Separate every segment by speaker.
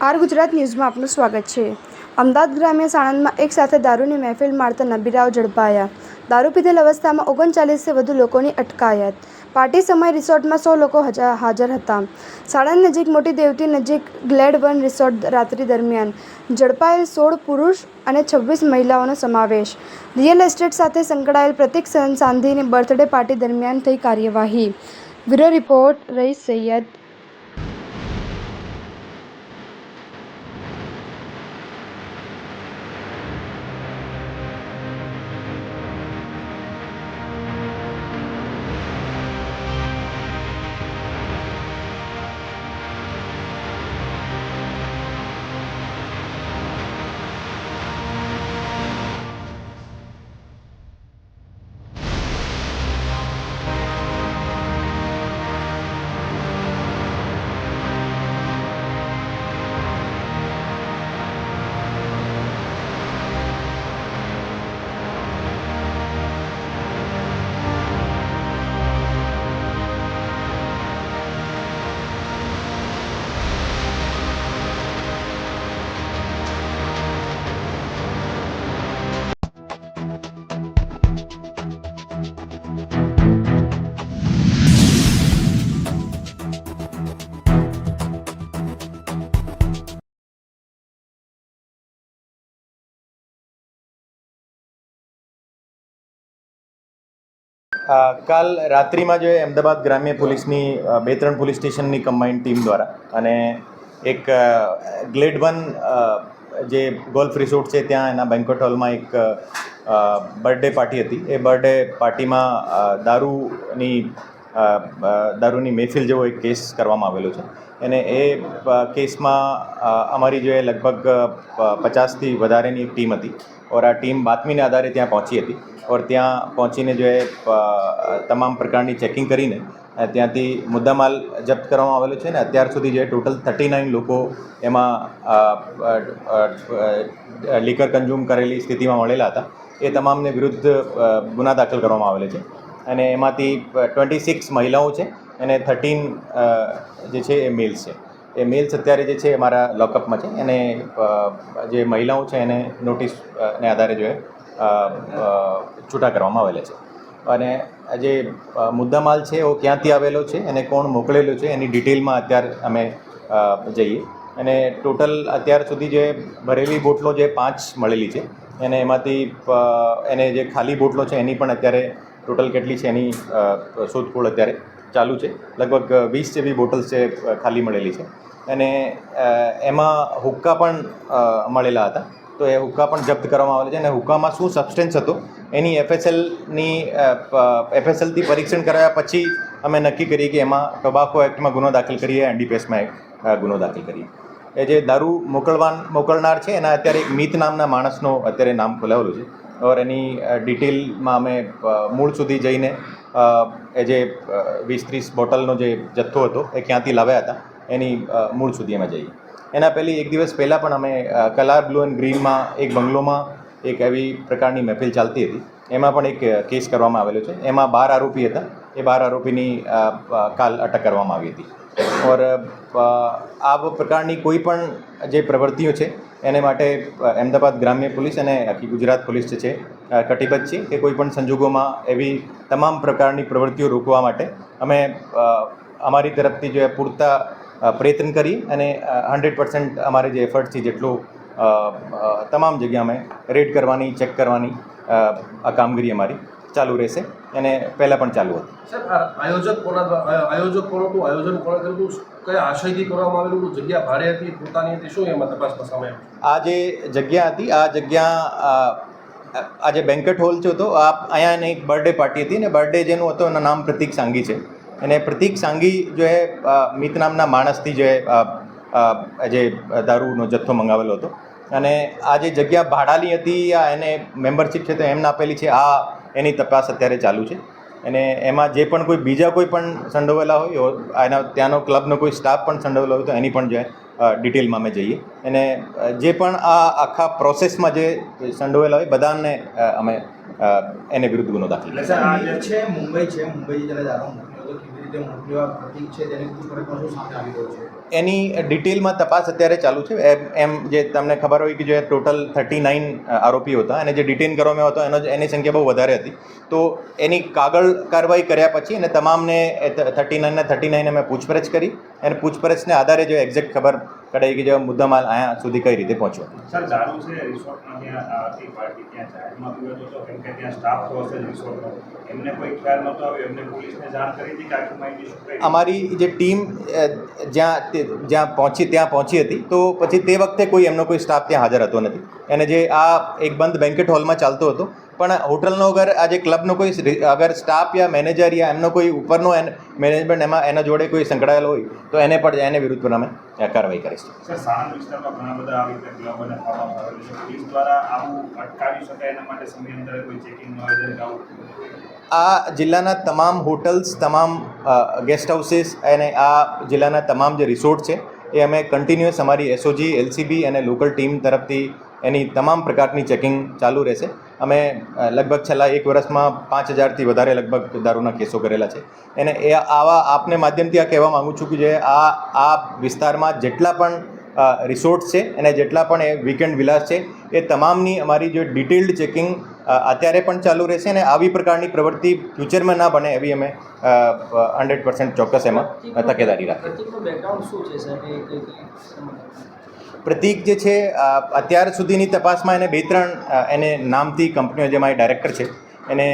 Speaker 1: R Gujarat ન્યૂઝમાં આપનું સ્વાગત છે. અમદાવાદ ગ્રામ્ય સાણંદમાં એક સાથે દારૂની મહેફિલ મારતા નબીરાઓ ઝડપાયા. દારૂ પીધેલ અવસ્થામાં ઓગણચાલીસથી વધુ લોકોની અટકાયત. પાર્ટી સમય રિસોર્ટમાં સો લોકો હજા- હાજર હતા. સાણંદ નજીક મોટી દેવતી નજીક ગ્લેડ વન રિસોર્ટ રાત્રિ દરમિયાન ઝડપાયેલ સોળ પુરુષ અને છવ્વીસ મહિલાઓનો સમાવેશ. રિયલ એસ્ટેટ સાથે સંકળાયેલ પ્રતિક સાંધીની બર્થડે પાર્ટી દરમિયાન થઈ કાર્યવાહી. બ્યુરો રિપોર્ટ, રઈસ સૈયદ
Speaker 2: કાલ રાત્રિમાં જો અમદાવાદ ગ્રામ્ય પોલીસની બે ત્રણ પોલીસ સ્ટેશનની કમ્બાઇન્ડ ટીમ દ્વારા અને એક ગ્લેડ વન જે ગોલ્ફ રિસોર્ટ છે ત્યાં એના બેન્કોટ હોલમાં એક બર્થડે પાર્ટી હતી. એ બર્થડે પાર્ટીમાં દારૂની દારૂની મહેફિલ જેવો એક કેસ કરવામાં આવેલો છે. અને એ કેસમાં અમારી જો લગભગ પચાસથી વધારેની એક ટીમ હતી. ઓર આ ટીમ બાતમીને આધારે ત્યાં પહોંચી હતી. ઓર ત્યાં પહોંચીને જો એ તમામ પ્રકારની ચેકિંગ કરીને ત્યાંથી મુદ્દામાલ જપ્ત કરવામાં આવેલો છે ને અત્યાર સુધી જે ટોટલ થર્ટી નાઇન લોકો એમાં લીકર કન્ઝ્યુમ કરેલી સ્થિતિમાં મળેલા હતા. એ તમામને વિરુદ્ધ ગુના દાખલ કરવામાં આવેલા છે. અને એમાંથી ટ્વેન્ટી સિક્સ મહિલાઓ છે અને થર્ટીન જે છે એ મેલ્સ છે. એ મેલ્સ અત્યારે જે છે મારા લોકઅપમાં છે. અને જે મહિલાઓ છે એને નોટિસને આધારે જો એ અ, અ, છૂટા કરવામાં આવેલા છે. અને જે મુદ્દામાલ છે એ ક્યાંથી આવેલો છે અને કોણ મોકલેલો છે એની ડિટેલમાં અત્યારે અમે જઈએ. અને ટોટલ અત્યાર સુધી જે ભરેલી બોટલો જે પાંચ મળેલી છે અને એમાંથી એને જે ખાલી બોટલો છે એની પણ અત્યારે ટોટલ કેટલી છે એની શોધખોળ અત્યારે ચાલુ છે. લગભગ વીસ જેવી બોટલ્સ છે ખાલી મળેલી છે. અને એમાં હુક્કા પણ મળેલા હતા. તો એ હુક્કા પણ જપ્ત કરવામાં આવેલા છે અને હુક્કામાં શું સબસ્ટેન્સ હતો? એની એફએસએલની એફએસએલથી પરીક્ષણ કરાયા પછી અમે નક્કી કરીએ કે એમાં ટોબાકો એક્ટમાં ગુનો દાખલ કરીએ એનડીપીએસમાં ગુનો દાખલ કરીએ. એ જે દારૂ મોકલવાન, મોકલનાર છે, એના અત્યારે એક મિત નામના માણસનો અત્યારે નામ ખોલાવેલું છે. ઓર એની ડિટેલમાં અમે મૂળ સુધી જઈને એ જે વીસ ત્રીસ બોટલનો જે જથ્થો હતો, એ ક્યાંથી લાવ્યા હતા, એની મૂળ સુધી અમે જઈએ. એના પહેલી એક દિવસ પહેલાં પણ અમે કલાર બ્લુ એન્ડ ગ્રીનમાં એક બંગલોમાં એક એવી પ્રકારની મહેફિલ ચાલતી હતી. એમાં પણ એક કેસ કરવામાં આવેલો છે. એમાં બાર આરોપી હતા. એ બાર આરોપીની કાલ અટક કરવામાં આવી હતી. ઓર આ પ્રકારની કોઈ પણ જે પ્રવૃત્તિઓ છે, એને માટે અમદાવાદ ગ્રામ્ય પોલીસ અને આખી ગુજરાત પોલીસ જે છે કટિબદ્ધ છે કે કોઈ પણ સંજોગોમાં એવી તમામ પ્રકારની પ્રવૃત્તિઓ રોકવા માટે અમે અમારી તરફથી જે પૂરતા પ્રયત્ન કરી અને હંડ્રેડ પર્સન્ટ અમારે જે એફર્ટ છે જેટલું તમામ જગ્યા અમે રેડ કરવાની ચેક કરવાની આ કામગીરી અમારી ચાલુ રહેશે અને પહેલાં પણ ચાલુ હતી.
Speaker 3: આયોજક કોના આયોજક કોણ હતું આયોજન કોણે કર્યું હતું? કયા આશયથી કરવામાં આવેલું હતું? જગ્યા ભાડે હતી પોતાની હતી? શું એમાં તપાસમાં સામે
Speaker 2: આ જે જગ્યા હતી આ જગ્યા આ જે બેન્કેટ હોલ છે તો આ અહીંયા એક બર્થડે પાર્ટી હતી ને બર્થડે જેનું હતો એનું નામ પ્રતિક સાંગી છે. અને પ્રતિક સાંગી જો એ મિત નામના માણસથી જે જે દારૂનો જથ્થો મંગાવેલો હતો. અને આ જે જગ્યા ભાડાની હતી, આ એને મેમ્બરશિપ છે તો એમને આપેલી છે, આ એની તપાસ અત્યારે ચાલુ છે. અને એમાં જે પણ કોઈ બીજા કોઈ પણ સંડોવેલા હોય એના ત્યાંનો ક્લબનો કોઈ સ્ટાફ પણ સંડોવેલો હોય તો એની પણ જે ડિટેલમાં અમે જઈએ. અને જે પણ આ આખા પ્રોસેસમાં જે સંડોવેલા હોય, બધાને અમે એને વિરુદ્ધ ગુનો દાખલ
Speaker 4: છે, મુંબઈ છે, મુંબઈ રીતે મોકલ્યા પ્રતિક છે તેની પૂછપરછમાં શું સામે આવી રહ્યું છે?
Speaker 2: એની ડિટેલમાં તપાસ અત્યારે ચાલુ છે. એમ જે તમને ખબર હોય કે જે ટોટલ થર્ટી નાઇન આરોપીઓ હતા અને જે ડિટેન કરવામાં હતો, એનો એની સંખ્યા બહુ વધારે હતી. તો એની કાગળ કાર્યવાહી કર્યા પછી અને તમામને થર્ટી નાઇનને થર્ટી નાઇન અમે પૂછપરછ કરી. અને પૂછપરછને આધારે જો એક્ઝેક્ટ ખબર કઢાઈ કે મુદ્દા મુદ્દામાલ અહીંયા સુધી કઈ રીતે પહોંચ્યો?
Speaker 5: સર દારૂ છે રિસોર્ટમાં ત્યાં આખી પાર્ટી ત્યાં ચાર્જમાં પીવતો હતો કેમ કે ત્યાં સ્ટાફ તો હશે રિસોર્ટનો એમને કોઈ ખ્યાલ નહોતો આવ્યો એમને પોલીસને જાણ કરી હતી કે આખી માહિતી
Speaker 2: અમારી જે ટીમ જ્યાં જ્યાં પહોંચી ત્યાં પહોંચી હતી તો પછી તે વખતે કોઈ એમનો કોઈ સ્ટાફ ત્યાં હાજર હતો નથી. અને જે આ એક બંધ બેન્કેટ હોલમાં ચાલતો હતો પણ હોટલનો અગર આજે ક્લબનો કોઈ અગર સ્ટાફ યા મેનેજર યા એમનો કોઈ ઉપરનો મેનેજમેન્ટ એમાં એના જોડે કોઈ સંકળાયેલો હોય તો એને પણ એને વિરુદ્ધ પણ અમે કાર્યવાહી કરીશું. આ જિલ્લાના તમામ હોટલ્સ તમામ ગેસ્ટ હાઉસીસ અને આ જિલ્લાના તમામ જે રિસોર્ટ છે એ અમે કન્ટિન્યુઅસ અમારી એસઓજી એલસીબી અને લોકલ ટીમ તરફથી એની તમામ પ્રકારની ચેકિંગ ચાલુ રહેશે. અમે લગભગ છેલ્લા એક વર્ષમાં પાંચ હજારથી વધારે લગભગ દારૂના કેસો કરેલા છે. એને એ આવા આપને માધ્યમથી આ કહેવા માગું છું કે જે આ આ વિસ્તારમાં જેટલા પણ રિસોર્ટ છે અને જેટલા પણ એ વીકેન્ડ વિલાસ છે એ તમામની અમારી જે ડિટેલ્ડ ચેકિંગ અત્યારે પણ ચાલુ રહેશે અને આવી પ્રકારની પ્રવૃત્તિ ફ્યુચરમાં ના બને એવી અમે હંડ્રેડ પર્સન્ટ ચોક્કસ એમાં તકેદારી રાખીએ.
Speaker 6: એ
Speaker 2: પ્રતીક જે છે અત્યાર સુધીની તપાસમાં એને બે ત્રણ એને નામથી કંપનીઓ જે મારી ડાયરેક્ટર છે એને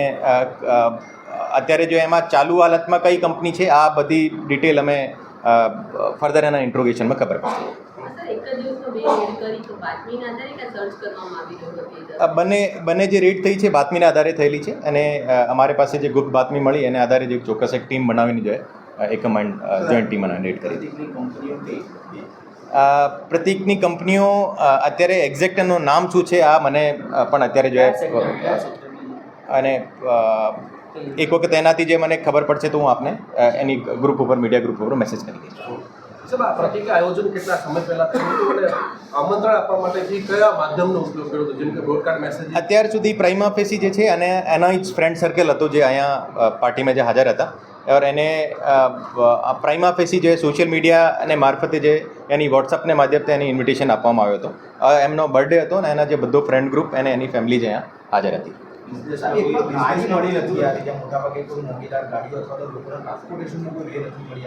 Speaker 2: અત્યારે જો એમાં ચાલુ હાલતમાં કઈ કંપની છે આ બધી ડિટેલ અમે ફર્ધર એના ઇન્ટ્રોગેશનમાં ખબર પડશે.
Speaker 7: હતો
Speaker 2: બંને બંને જે રેડ થઈ છે બાતમીના આધારે થયેલી છે અને અમારી પાસે જે ગુપ્ત બાતમી મળી એને આધારે જે ચોક્કસ એક ટીમ બનાવીને જોઈએ એક કમાન્ડ જોઈન્ટ ટીમ બનાવીને રેડ કરી. અ, પ્રતીકની કંપનીઓ અત્યારે એક્ઝેક્ટ એનું નામ શું છે આ મને પણ અત્યારે જોઈએ અને એક વખત એનાથી જે મને ખબર પડશે તો હું આપને એની ગ્રુપ ઉપર મીડિયા ગ્રુપ ઉપર મેસેજ કરી દઈશ.
Speaker 3: પ્રતિક આયોજન કેટલા સમય પહેલા થયું અને આમંત્રણ આપવા માટેથી કયા માધ્યમનો ઉપયોગ કર્યો હતો? જેમ કે બ્રોડકાસ્ટ મેસેજ
Speaker 2: અત્યાર સુધી પ્રાઇમા ફેસી જે છે અને એનો જ ફ્રેન્ડ સર્કલ હતો જે અહીંયા પાર્ટીમાં જે હાજર હતા. ઓર એને પ્રાઇમા ફેસી જે સોશિયલ મીડિયા અને મારફતે જે એની વોટ્સઅપને માધ્યમથી એની ઇન્વિટેશન આપવામાં આવ્યો હતો. એમનો બર્થડે હતો ને એના જે બધો ફ્રેન્ડ ગ્રુપ અને એની ફેમિલી જ અહીંયા હાજર હતી.
Speaker 4: ટ્રાન્સપોર્ટેશનનો નથી મળી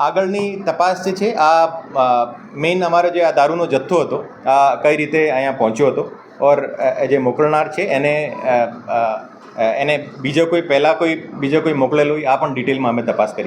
Speaker 2: આગળની તપાસ જે છે, આ મેઇન અમારો જે આ દારૂનો જથ્થો હતો, આ કઈ રીતે અહીંયા પહોંચ્યો હતો, ઓર જે મોકલનાર છે, એને એને બીજો કોઈ, પહેલાં કોઈ, બીજો કોઈ મોકલેલો હોય આ પણ ડિટેલમાં અમે તપાસ કરી